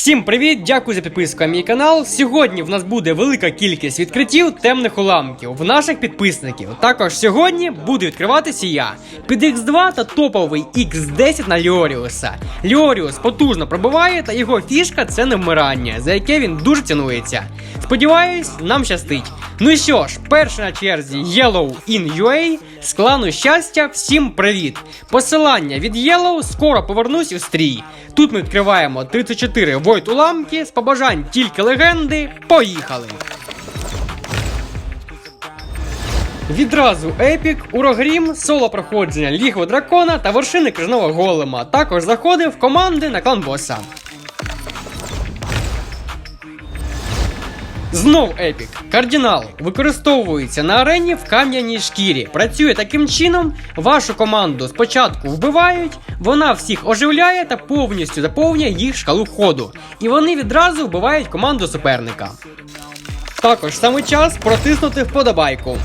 Всім привіт! Дякую за підписку на мій канал. Сьогодні в нас буде велика кількість відкриттів темних уламків в наших підписників. Також сьогодні буду відкриватися я під X2 та топовий X10 на Ліоріуса. Ліоріус потужно пробиває, та його фішка це не вмирання, за яке він дуже цінується. Сподіваюсь, нам щастить. Ну і що ж, перший на черзі Yellow in UA з клану щастя. Всім привіт! Посилання від Yellow скоро повернусь у стрій. Тут ми відкриваємо 34 войт уламки з побажань тільки легенди. Поїхали! Відразу Епік, Урогрім, соло проходження лігво Дракона та вершини крижного голема. Також заходив команди на клан боса. Знов епік. Кардинал використовується на арені в кам'яній шкірі. Працює таким чином, вашу команду спочатку вбивають, вона всіх оживляє та повністю заповнює їх шкалу ходу. І вони відразу вбивають команду суперника. Також саме час протиснути вподобайку.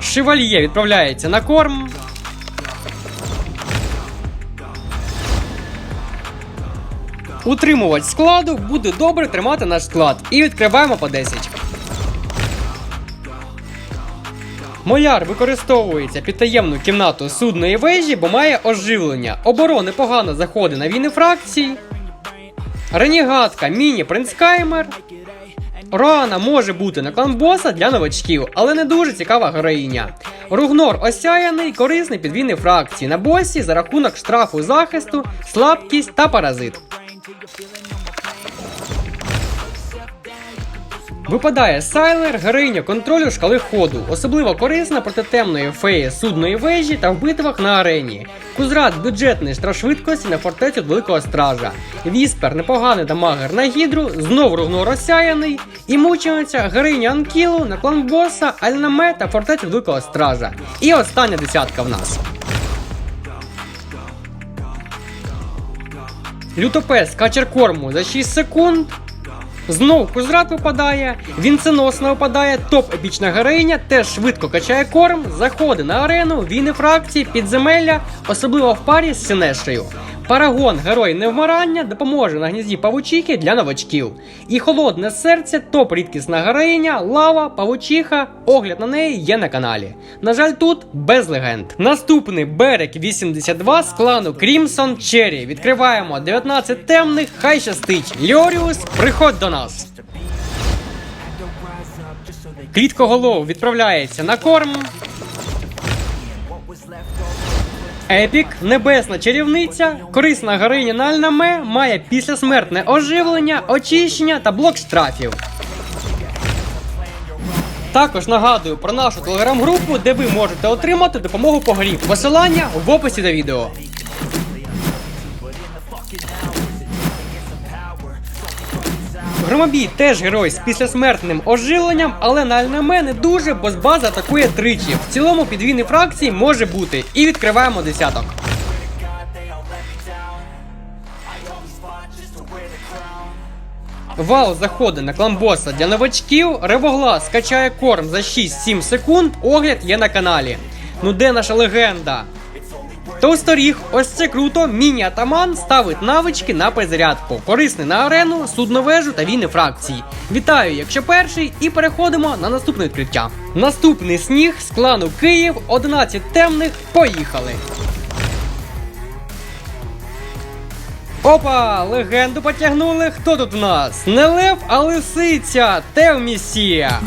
Шевальє відправляється на корм. Утримувач складу буде добре тримати наш склад. І відкриваємо по 10. Моляр використовується під таємну кімнату судної вежі, бо має оживлення. Оборони погано заходить на війни фракцій. Ренігатка міні Принцкаймер. Роана може бути на клан боса для новачків, але не дуже цікава героїня. Ругнор осяяний, корисний під війни фракції на босі за рахунок штрафу захисту, слабкість та паразит. Випадає Сайлер, героїня контролю шкали ходу, особливо корисна проти темної феї судної вежі та в битвах на арені. Кузрат бюджетний штраф швидкості на фортецю Великого Стража. Віспер непоганий дамагер на гідру, знов ругно розсяяний. І мучениця героїня Анкілу на клан боса, Альнаме та фортецю Великого Стража. І остання десятка в нас. Лютопес качер корму за 6 секунд. Знов Кузрат випадає, вінценосна випадає, топ епічна героїня, теж швидко качає корм, заходить на арену, війни фракції, підземелля, особливо в парі з Синешею. Парагон, герой невмирання, допоможе на гнізді павучіки для новачків. І холодне серце, топ рідкісна героїня, лава, павучиха, огляд на неї є на каналі. На жаль, тут без легенд. Наступний берег 82 з клану Crimson Cherry. Відкриваємо 19 темних, хай щастить. Льоріус, приходь до нас. Кліткоголов відправляється на корм. Епік, небесна чарівниця, корисна героїня на Альнаме, має післясмертне оживлення, очищення та блок штрафів. Також нагадую про нашу телеграм-групу, де ви можете отримати допомогу по грі. Посилання в описі до відео. Громобій теж герой з післясмертним оживленням, але на Альнаме не дуже, бо з бази атакує тричі. В цілому підвійни фракції може бути. І відкриваємо десяток. Вал заходить на кламбоса для новачків. Ревоглас качає корм за 6-7 секунд. Огляд є на каналі. Ну де наша легенда? Товсторіг, ось це круто. Міні-атаман ставить навички на перезарядку. Корисний на арену, судновежу та війни фракції. Вітаю, якщо перший, і переходимо на наступне відкриття. Наступний сніг з клану Київ, 11 темних. Поїхали. Опа, легенду потягнули. Хто тут у нас? Не лев, а лисиця. Тевмісія.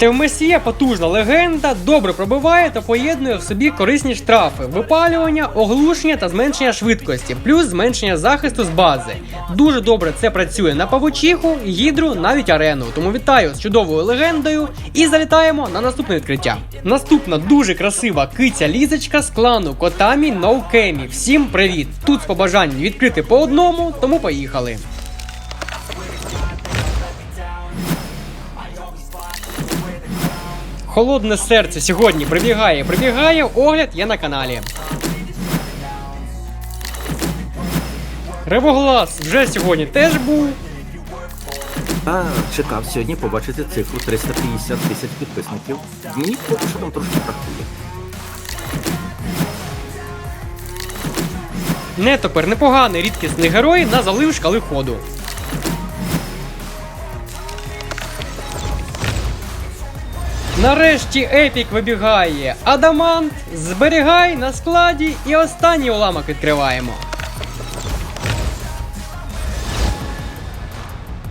Тевмесія потужна легенда, добре пробиває та поєднує в собі корисні штрафи, випалювання, оглушення та зменшення швидкості, плюс зменшення захисту з бази. Дуже добре це працює на павучиху, гідру, навіть арену. Тому вітаю з чудовою легендою і залітаємо на наступне відкриття. Наступна дуже красива киця лізочка з клану Котамі Ноукемі. Всім привіт! Тут з побажанням відкрити по одному, тому поїхали. Холодне серце сьогодні прибігає, прибігає, огляд є на каналі. Ревоглас вже сьогодні теж був. А чекав сьогодні побачити цифру 350 тисяч підписників. Ні, поки що там трошки працює. Нетопер непоганий рідкісний герой на залив шкали ходу. Нарешті епік вибігає. Адамант, зберігай на складі і останній уламок відкриваємо.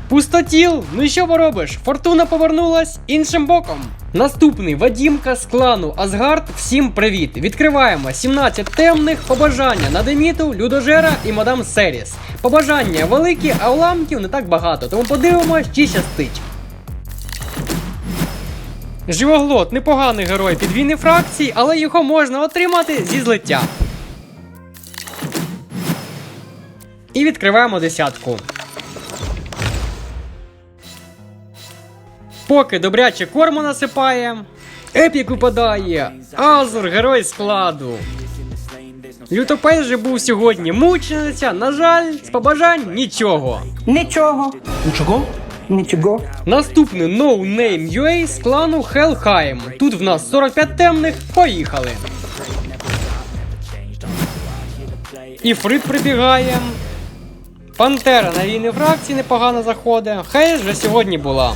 Пустотіл, ну що поробиш? Фортуна повернулась іншим боком. Наступний Вадімка з клану Асгард. Всім привіт! Відкриваємо 17 темних побажання на Деміту, Людожера і Мадам Серіс. Побажання великі, а уламків не так багато, тому подивимось, чи щастить. Живоглот непоганий герой підвійної фракції, але його можна отримати зі злиття. І відкриваємо десятку. Поки добряче корму насипає. Епік випадає. Азур, герой складу. Лютопейс же був сьогодні мучениця, на жаль, з побажань нічого. Нічого. Нічого? Нічого. Наступний No Name UA з клану Hellheim. Тут в нас 45 темних. Поїхали. Іфрит прибігає. Пантера на війни фракції непогано заходить. Хейс вже сьогодні була.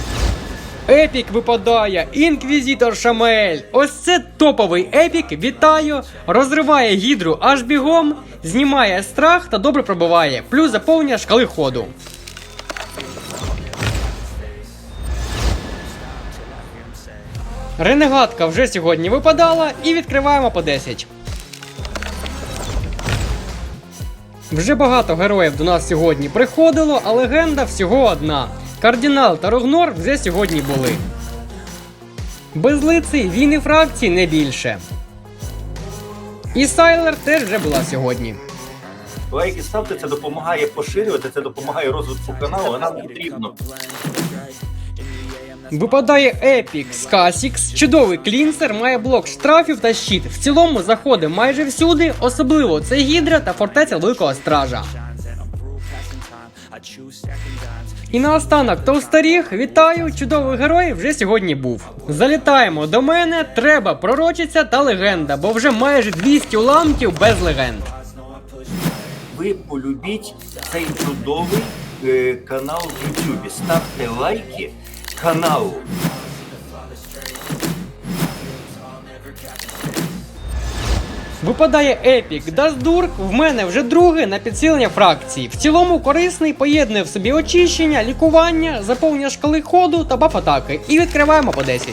Епік випадає, інквізитор Шамель. Ось це топовий епік. Вітаю! Розриває гідру аж бігом, знімає страх та добре пробиває, плюс заповнює шкали ходу. Ренегатка вже сьогодні випадала і відкриваємо по 10. Вже багато героїв до нас сьогодні приходило, а легенда всього одна. Кардинал та Рогнор вже сьогодні були. Безлиций війни фракції не більше. І Сайлер теж вже була сьогодні. Лайки ставте, це допомагає поширювати, це допомагає розвитку каналу, а нам потрібно. Випадає Епік з Касікс, чудовий клінсер, має блок штрафів та щит. В цілому заходить майже всюди, особливо це Гідра та фортеця Великого Стража. І наостанок Товстаріг, вітаю, чудовий герой вже сьогодні був. Залітаємо до мене, треба пророчиця та легенда, бо вже майже 200 уламків без легенд. Ви полюбіть цей чудовий е, канал в Ютубі. Ставте лайки каналу. Випадає Епік Даздурк, в мене вже другий на підсилення фракції. В цілому корисний, поєднує в собі очищення, лікування, заповнення шкали ходу та баф атаки. І відкриваємо по 10.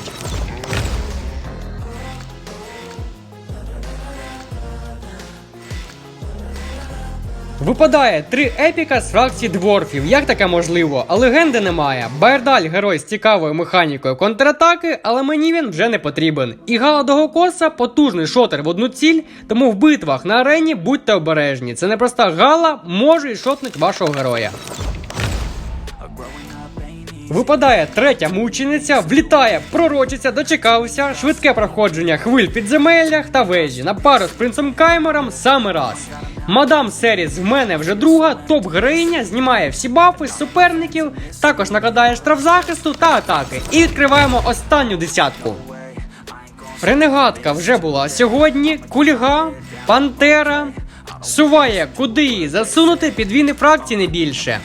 Випадає три епіка з фракції дворфів. Як таке можливо? А легенди немає. Байердаль герой з цікавою механікою контратаки, але мені він вже не потрібен. І Галадого коса потужний шотер в одну ціль, тому в битвах на арені будьте обережні. Це не проста гала, може і шотнуть вашого героя. Випадає третя мучениця, влітає, пророчиця, дочекався, швидке проходження хвиль підземеллях та вежі. На пару з принцем Каймером саме раз. Мадам Серіс в мене вже друга, топ героїня, знімає всі бафи з суперників, також накладає штраф захисту та атаки. І відкриваємо останню десятку. Ренегатка вже була сьогодні, кульга, пантера. Суває, куди її засунути, підвійни фракції не більше.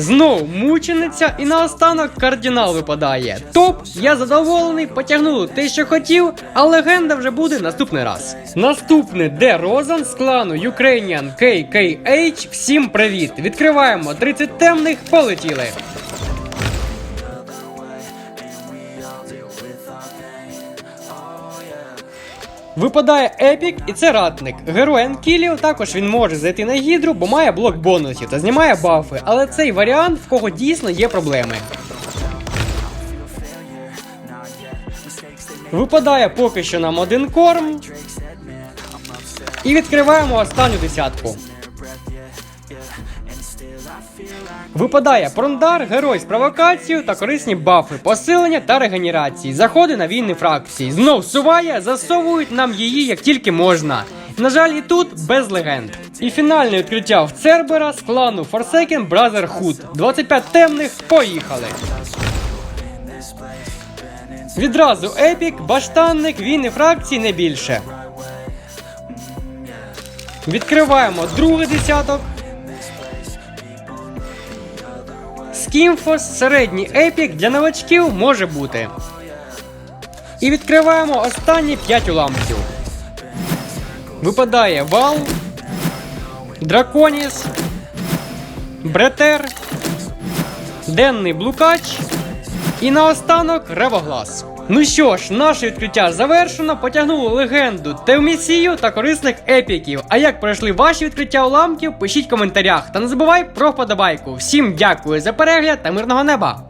Знов мучениця і наостанок кардинал випадає. Топ, я задоволений, потягнули те, що хотів, а легенда вже буде наступний раз. Наступний Де Розан з клану Ukrainian KKH. Всім привіт! Відкриваємо 30 темних, полетіли. Випадає епік, і це ратник. Герой Анкіліо також він може зайти на гідру, бо має блок бонусів та знімає бафи. Але цей варіант, в кого дійсно є проблеми. Випадає поки що нам один корм. І відкриваємо останню десятку. Випадає Прондар, герой з провокацією та корисні бафи, посилення та регенерації. Заходи на війни фракції. Знов суває, засовують нам її як тільки можна. На жаль, і тут без легенд. І фінальне відкриття в Цербера з клану Forsaken Brotherhood. 25 темних, поїхали. Відразу епік, баштанник, він і фракції не більше. Відкриваємо другий десяток. Скімфос середній епік для новачків може бути. І відкриваємо останні 5 уламків. Випадає вал, драконіс, бретер, денний блукач і наостанок ревоглас. Ну що ж, наше відкриття завершено, потягнули легенду, Тевмісію та корисних епіків. А як пройшли ваші відкриття уламків, пишіть в коментарях. Та не забувай про вподобайку. Всім дякую за перегляд та мирного неба!